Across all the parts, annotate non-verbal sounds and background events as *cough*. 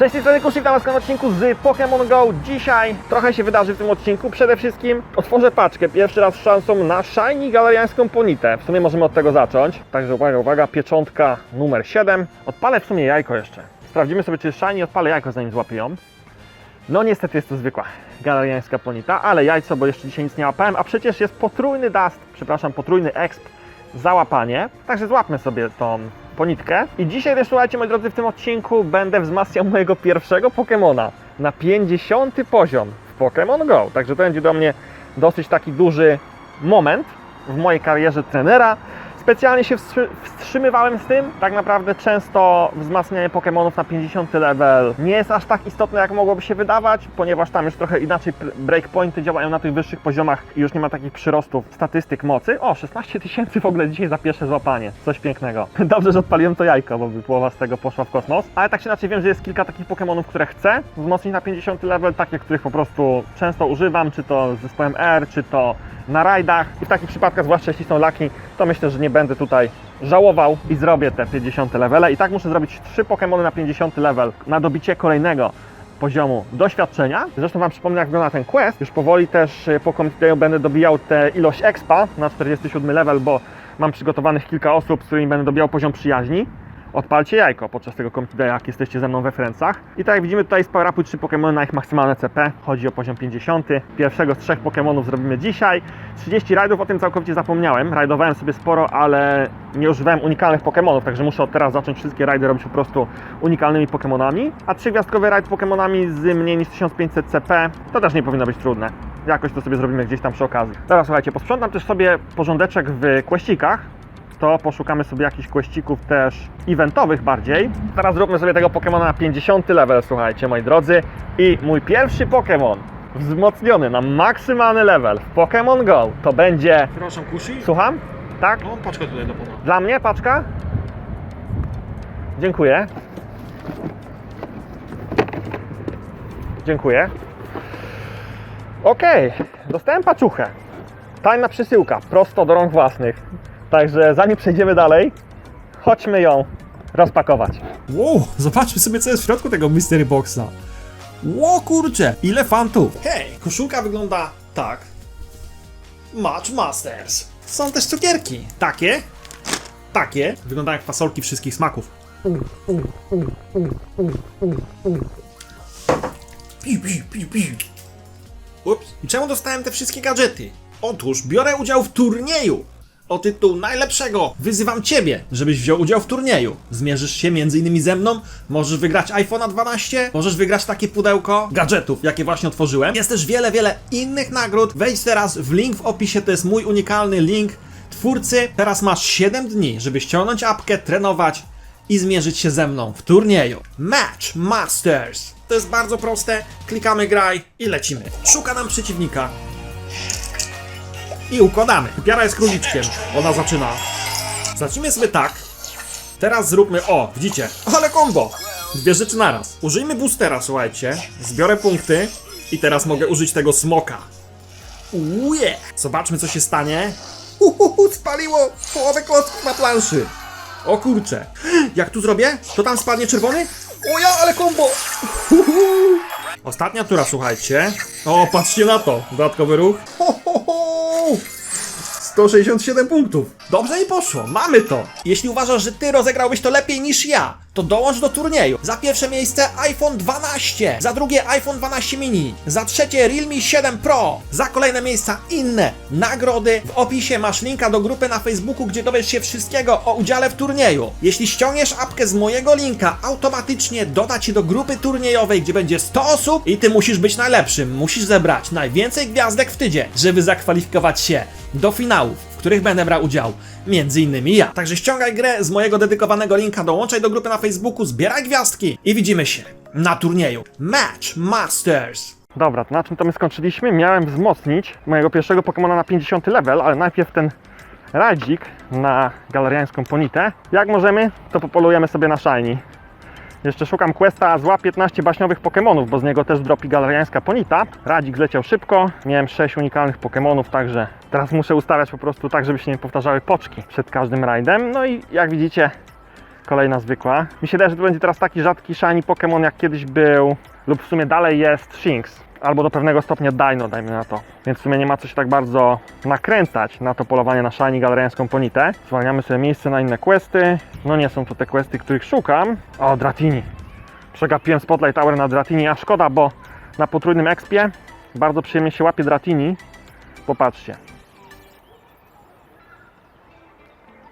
Cześć, z tej strony Kusik, na odcinku z Pokémon GO. Dzisiaj trochę się wydarzy w tym odcinku. Przede wszystkim otworzę paczkę, pierwszy raz z szansą na Shiny Galeriańską Ponitę. W sumie możemy od tego zacząć. Także uwaga, uwaga, pieczątka numer 7. Odpalę w sumie jajko jeszcze. Sprawdzimy sobie, czy Shiny, odpalę jajko zanim złapię ją. No niestety jest to zwykła galeriańska ponita, ale jajco, bo jeszcze dzisiaj nic nie łapałem, a przecież jest potrójny dust, przepraszam, potrójny exp za łapanie. Także złapmy sobie tą ponitkę. I dzisiaj też słuchajcie, moi drodzy, w tym odcinku będę wzmacniał *laughs* mojego pierwszego Pokemona na 50 poziom w Pokémon Go. Także to będzie do mnie dosyć taki duży moment w mojej karierze trenera. Specjalnie się wstrzy- wstrzymywałem z tym. Tak naprawdę często wzmacnianie Pokémonów na 50 level nie jest aż tak istotne, jak mogłoby się wydawać, ponieważ tam już trochę inaczej breakpointy działają na tych wyższych poziomach i już nie ma takich przyrostów statystyk mocy. O, 16 tysięcy w ogóle dzisiaj za pierwsze złapanie. Coś pięknego. *laughs* Dobrze, że odpaliłem to jajko, bo by połowa z tego poszła w kosmos. Ale tak czy inaczej wiem, że jest kilka takich Pokémonów, które chcę wzmocnić na 50 level, takie, których po prostu często używam, czy to z zespołem R, czy to na rajdach i w takich przypadkach, zwłaszcza jeśli są laki, to myślę, że nie będę tutaj żałował i zrobię te 50 levele. I tak muszę zrobić 3 Pokémony na 50 level na dobicie kolejnego poziomu doświadczenia. Zresztą Wam przypomnę, jak wygląda ten quest. Już powoli też y, po Community będę dobijał tę ilość expa na 47 level, bo mam przygotowanych kilka osób, z którymi będę dobijał poziom przyjaźni. Odpalcie jajko podczas tego Daya, jak jesteście ze mną we Francach. I tak jak widzimy tutaj z Power Upu 3 Pokémony na ich maksymalne CP. Chodzi o poziom 50. Pierwszego z trzech Pokémonów zrobimy dzisiaj. 30 rajdów, o tym całkowicie zapomniałem. Rajdowałem sobie sporo, ale nie używałem unikalnych Pokémonów, także muszę od teraz zacząć wszystkie rajdy robić po prostu unikalnymi Pokémonami. A trzygwiazdkowy rajd Pokémonami z mniej niż 1500 CP to też nie powinno być trudne. Jakoś to sobie zrobimy gdzieś tam przy okazji. Teraz słuchajcie, posprzątam też sobie porządeczek w kłeścikach to poszukamy sobie jakichś questików też eventowych bardziej. Teraz zróbmy sobie tego Pokemona na 50 level, słuchajcie moi drodzy. I mój pierwszy Pokémon wzmocniony na maksymalny level w Pokémon Go to będzie... Przepraszam, Kushi? Słucham? Tak? No, paczkę tutaj do pana. Dla mnie paczka? Dziękuję. Dziękuję. Okej, dostałem paczuchę. Tajna przesyłka, prosto do rąk własnych. Także zanim przejdziemy dalej, chodźmy ją rozpakować. Wow, zobaczmy sobie co jest w środku tego Mystery Boxa. Ło kurcze, ile fantów. Hej, koszulka wygląda tak. Match Masters. Są też cukierki. Takie, takie. Wyglądają jak fasolki wszystkich smaków. Piu, piu, piu, piu. Ups. I czemu dostałem te wszystkie gadżety? Otóż biorę udział w turnieju o tytuł najlepszego. Wyzywam ciebie, żebyś wziął udział w turnieju. Zmierzysz się m.in. ze mną, możesz wygrać iPhone'a 12, możesz wygrać takie pudełko gadżetów, jakie właśnie otworzyłem. Jest też wiele, wiele innych nagród. Wejdź teraz w link w opisie, to jest mój unikalny link twórcy. Teraz masz 7 dni, żeby ściągnąć apkę, trenować i zmierzyć się ze mną w turnieju. Match Masters. To jest bardzo proste. Klikamy graj i lecimy. Szuka nam przeciwnika. I układamy. Piara jest króliczkiem. Ona zaczyna. Zacznijmy sobie tak. Teraz zróbmy. O, widzicie? Ale combo! Dwie rzeczy naraz. Użyjmy boostera, słuchajcie. Zbiorę punkty. I teraz mogę użyć tego smoka. Uje! Zobaczmy, co się stanie. Uhuhu, spaliło połowę klocków na planszy. O kurcze. Jak tu zrobię? To tam spadnie czerwony? O ja, ale combo! Uhu. Ostatnia tura, słuchajcie. O, patrzcie na to. Dodatkowy ruch. Ho. 167 punktów. Dobrze i poszło, mamy to. Jeśli uważasz, że ty rozegrałbyś to lepiej niż ja, to dołącz do turnieju. Za pierwsze miejsce iPhone 12, za drugie iPhone 12 mini, za trzecie Realme 7 Pro, za kolejne miejsca inne nagrody. W opisie masz linka do grupy na Facebooku, gdzie dowiesz się wszystkiego o udziale w turnieju. Jeśli ściągniesz apkę z mojego linka, automatycznie doda ci do grupy turniejowej, gdzie będzie 100 osób i ty musisz być najlepszym. Musisz zebrać najwięcej gwiazdek w tydzień, żeby zakwalifikować się do finałów, których będę brał udział. Między innymi ja. Także ściągaj grę z mojego dedykowanego linka, dołączaj do grupy na Facebooku, zbieraj gwiazdki i widzimy się na turnieju Match Masters. Dobra, to na czym to my skończyliśmy? Miałem wzmocnić mojego pierwszego Pokemona na 50 level, ale najpierw ten radzik na galeriańską ponitę. Jak możemy, to popolujemy sobie na Shiny. Jeszcze szukam questa zła 15 baśniowych Pokémonów, bo z niego też dropi galeriańska ponita. Radzik zleciał szybko, miałem 6 unikalnych Pokémonów, także teraz muszę ustawiać po prostu tak, żeby się nie powtarzały poczki przed każdym rajdem. No i jak widzicie, Kolejna zwykła. Mi się wydaje, że to będzie teraz taki rzadki shiny Pokémon jak kiedyś był lub w sumie dalej jest Shinx. Albo do pewnego stopnia Dino, dajmy na to. Więc w sumie nie ma co się tak bardzo nakręcać na to polowanie na shiny galeriańską ponitę. Zwalniamy sobie miejsce na inne questy. No nie są to te questy, których szukam. O, Dratini. Przegapiłem Spotlight Tower na Dratini, a szkoda, bo na potrójnym expie bardzo przyjemnie się łapie Dratini. Popatrzcie.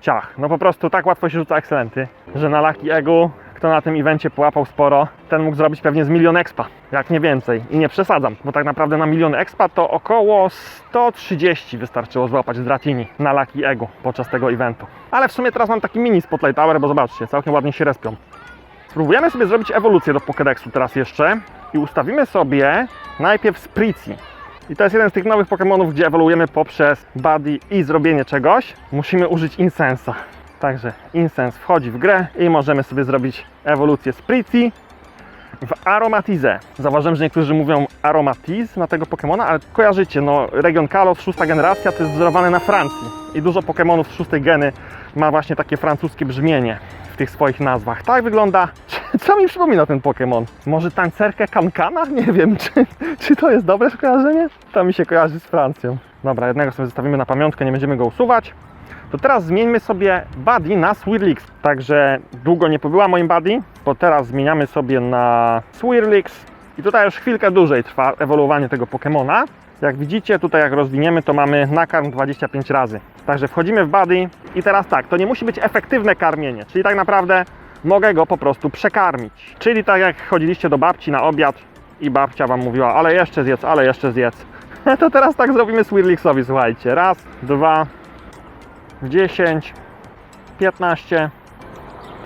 Ciach. No po prostu tak łatwo się rzuca ekscelenty, że na Lucky Egu, kto na tym evencie połapał sporo, ten mógł zrobić pewnie z milion expa, jak nie więcej. I nie przesadzam, bo tak naprawdę na milion expa to około 130 wystarczyło złapać z Dratini na Lucky Egu podczas tego eventu. Ale w sumie teraz mam taki mini Spotlight Tower, bo zobaczcie, całkiem ładnie się respią. Spróbujemy sobie zrobić ewolucję do Pokédexu teraz jeszcze i ustawimy sobie najpierw Sprizi. I to jest jeden z tych nowych Pokémonów, gdzie ewoluujemy poprzez Buddy i zrobienie czegoś. Musimy użyć Insensa. Także Insens wchodzi w grę i możemy sobie zrobić ewolucję Sprizi w Aromatize. Zauważyłem, że niektórzy mówią Aromatiz na tego Pokemona, ale kojarzycie, no region Kalos, szósta generacja, to jest wzorowane na Francji. I dużo Pokemonów z szóstej geny ma właśnie takie francuskie brzmienie w tych swoich nazwach. Tak wygląda. *laughs* Co mi przypomina ten Pokémon? Może tancerkę Kankana? Nie wiem, *laughs* czy, czy to jest dobre skojarzenie? To mi się kojarzy z Francją. Dobra, jednego sobie zostawimy na pamiątkę, nie będziemy go usuwać. To teraz zmieńmy sobie Buddy na Swirlix. Także długo nie pobyła moim Buddy, bo teraz zmieniamy sobie na Swirlix. I tutaj już chwilkę dłużej trwa ewoluowanie tego Pokemona. Jak widzicie, tutaj jak rozwiniemy, to mamy nakarm 25 razy. Także wchodzimy w Buddy i teraz tak, to nie musi być efektywne karmienie, czyli tak naprawdę mogę go po prostu przekarmić. Czyli tak jak chodziliście do babci na obiad i babcia Wam mówiła, ale jeszcze zjedz, ale jeszcze zjedz. *laughs* To teraz tak zrobimy Swirlixowi, słuchajcie. Raz, dwa, 10, 15,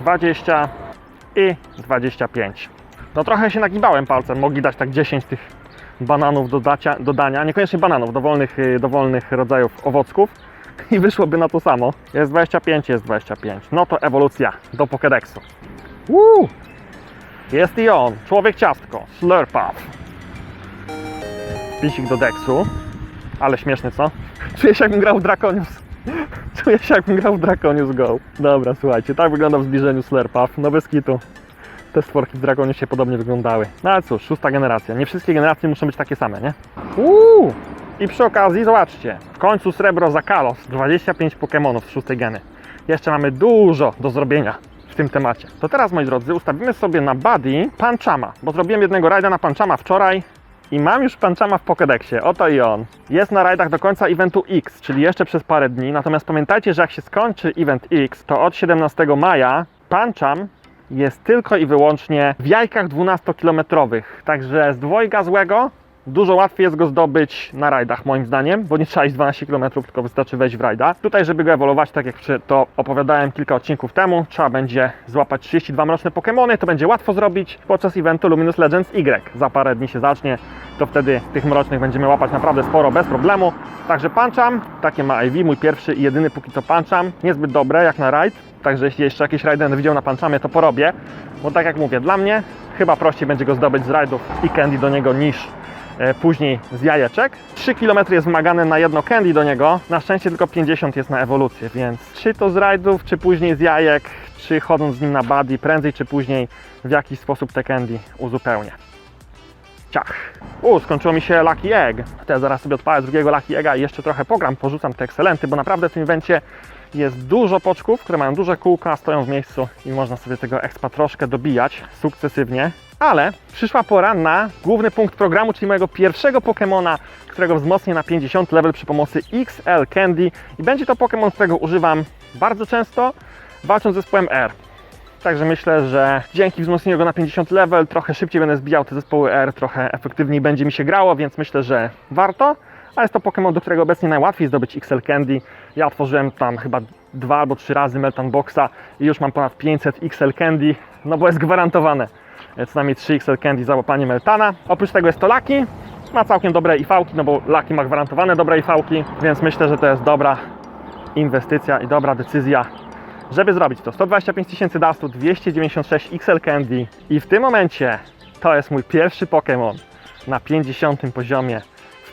20 i 25. No trochę się nagibałem palcem, mogli dać tak 10 tych bananów do dacia, dodania, niekoniecznie bananów, dowolnych, y, dowolnych rodzajów owocków *laughs* i wyszłoby na to samo. Jest 25, jest 25. No to ewolucja do Pokédexu. Woo! Jest i on, człowiek ciastko, Slurpuff. Pisik do Dexu. Ale śmieszny, co? *laughs* Czuję się jakbym grał w Draconius. *laughs* Czuję się jakbym grał w Draconius Go. Dobra, słuchajcie, tak wygląda w zbliżeniu Slurpuff. No bez kitu. Te stworki w Draconiusie podobnie wyglądały. No ale cóż, szósta generacja. Nie wszystkie generacje muszą być takie same, nie? Uuu! I przy okazji, zobaczcie, w końcu srebro za Kalos. 25 Pokémonów z szóstej geny. Jeszcze mamy dużo do zrobienia w tym temacie. To teraz, moi drodzy, ustawimy sobie na Buddy Panchama, bo zrobiłem jednego rajda na Panchama wczoraj i mam już Panchama w Pokédexie. Oto i on. Jest na rajdach do końca eventu X, czyli jeszcze przez parę dni. Natomiast pamiętajcie, że jak się skończy event X, to od 17 maja Pancham jest tylko i wyłącznie w jajkach 12-kilometrowych. Także z dwojga złego dużo łatwiej jest go zdobyć na rajdach, moim zdaniem, bo nie trzeba iść 12 km, tylko wystarczy wejść w rajda. Tutaj, żeby go ewoluować, tak jak to opowiadałem kilka odcinków temu, trzeba będzie złapać 32 mroczne Pokémony. To będzie łatwo zrobić podczas eventu Luminous Legends Y. Za parę dni się zacznie, to wtedy tych mrocznych będziemy łapać naprawdę sporo, bez problemu. Także Pancham, takie ma IV, mój pierwszy i jedyny póki co Pancham. Niezbyt dobre jak na rajd, także jeśli jeszcze jakiś rajd będę widział na Panchamie, to porobię. Bo tak jak mówię, dla mnie chyba prościej będzie go zdobyć z rajdów i candy do niego niż później z jajeczek. 3 km jest wymagane na jedno candy do niego, na szczęście tylko 50 jest na ewolucję, więc czy to z rajdów, czy później z jajek, czy chodząc z nim na buddy, prędzej czy później w jakiś sposób te candy uzupełnię. Ciach. U, skończyło mi się Lucky Egg. Ja zaraz sobie odpalę drugiego Lucky Egga i jeszcze trochę pogram, porzucam te ekscelenty, bo naprawdę w tym evencie jest dużo poczków, które mają duże kółka, stoją w miejscu i można sobie tego expa troszkę dobijać sukcesywnie. Ale przyszła pora na główny punkt programu, czyli mojego pierwszego Pokemona, którego wzmocnię na 50 level przy pomocy XL Candy. I będzie to Pokemon, którego używam bardzo często, walcząc z zespołem R. Także myślę, że dzięki wzmocnieniu go na 50 level trochę szybciej będę zbijał te zespoły R, trochę efektywniej będzie mi się grało, więc myślę, że warto. A jest to Pokémon, do którego obecnie najłatwiej zdobyć XL Candy. Ja otworzyłem tam chyba dwa albo trzy razy Meltan Boxa i już mam ponad 500 XL Candy, no bo jest gwarantowane. E, co najmniej 3 XL Candy za łapanie Meltana. Oprócz tego jest to Lucky, ma całkiem dobre IV-ki, no bo Lucky ma gwarantowane dobre IV-ki, więc myślę, że to jest dobra inwestycja i dobra decyzja. Żeby zrobić to 125 tysięcy dastu, 296 XL Candy. I w tym momencie to jest mój pierwszy Pokémon na 50 poziomie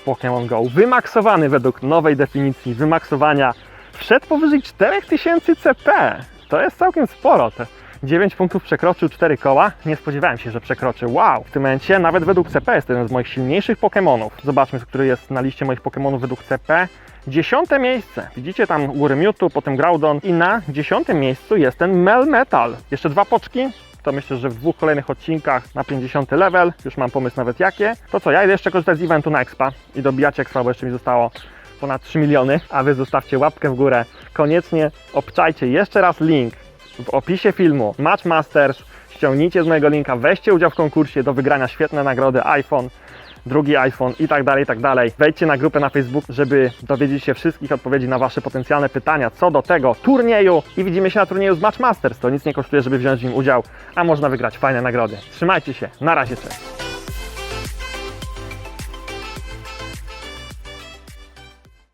Pokémon Go. Wymaksowany według nowej definicji wymaksowania. Wszedł powyżej 4000 CP. To jest całkiem sporo. Te 9 punktów przekroczył 4 koła. Nie spodziewałem się, że przekroczy. Wow! W tym momencie nawet według CP jest jeden z moich silniejszych Pokémonów. Zobaczmy, który jest na liście moich Pokémonów według CP. Dziesiąte miejsce. Widzicie tam góry Mewtwo, potem Groudon i na dziesiątym miejscu jest ten Melmetal. Jeszcze dwa poczki. To myślę, że w dwóch kolejnych odcinkach na 50 level, już mam pomysł nawet jakie. To co, ja idę jeszcze korzystać z eventu na Expa i dobijać Expa, bo jeszcze mi zostało ponad 3 miliony, a wy zostawcie łapkę w górę. Koniecznie obczajcie jeszcze raz link w opisie filmu Match Masters. Ściągnijcie z mojego linka, weźcie udział w konkursie do wygrania świetne nagrody iPhone, drugi iPhone i tak dalej, i tak dalej. Wejdźcie na grupę na Facebook, żeby dowiedzieć się wszystkich odpowiedzi na Wasze potencjalne pytania co do tego turnieju i widzimy się na turnieju z Match Masters. To nic nie kosztuje, żeby wziąć w nim udział, a można wygrać fajne nagrody. Trzymajcie się, na razie, cześć.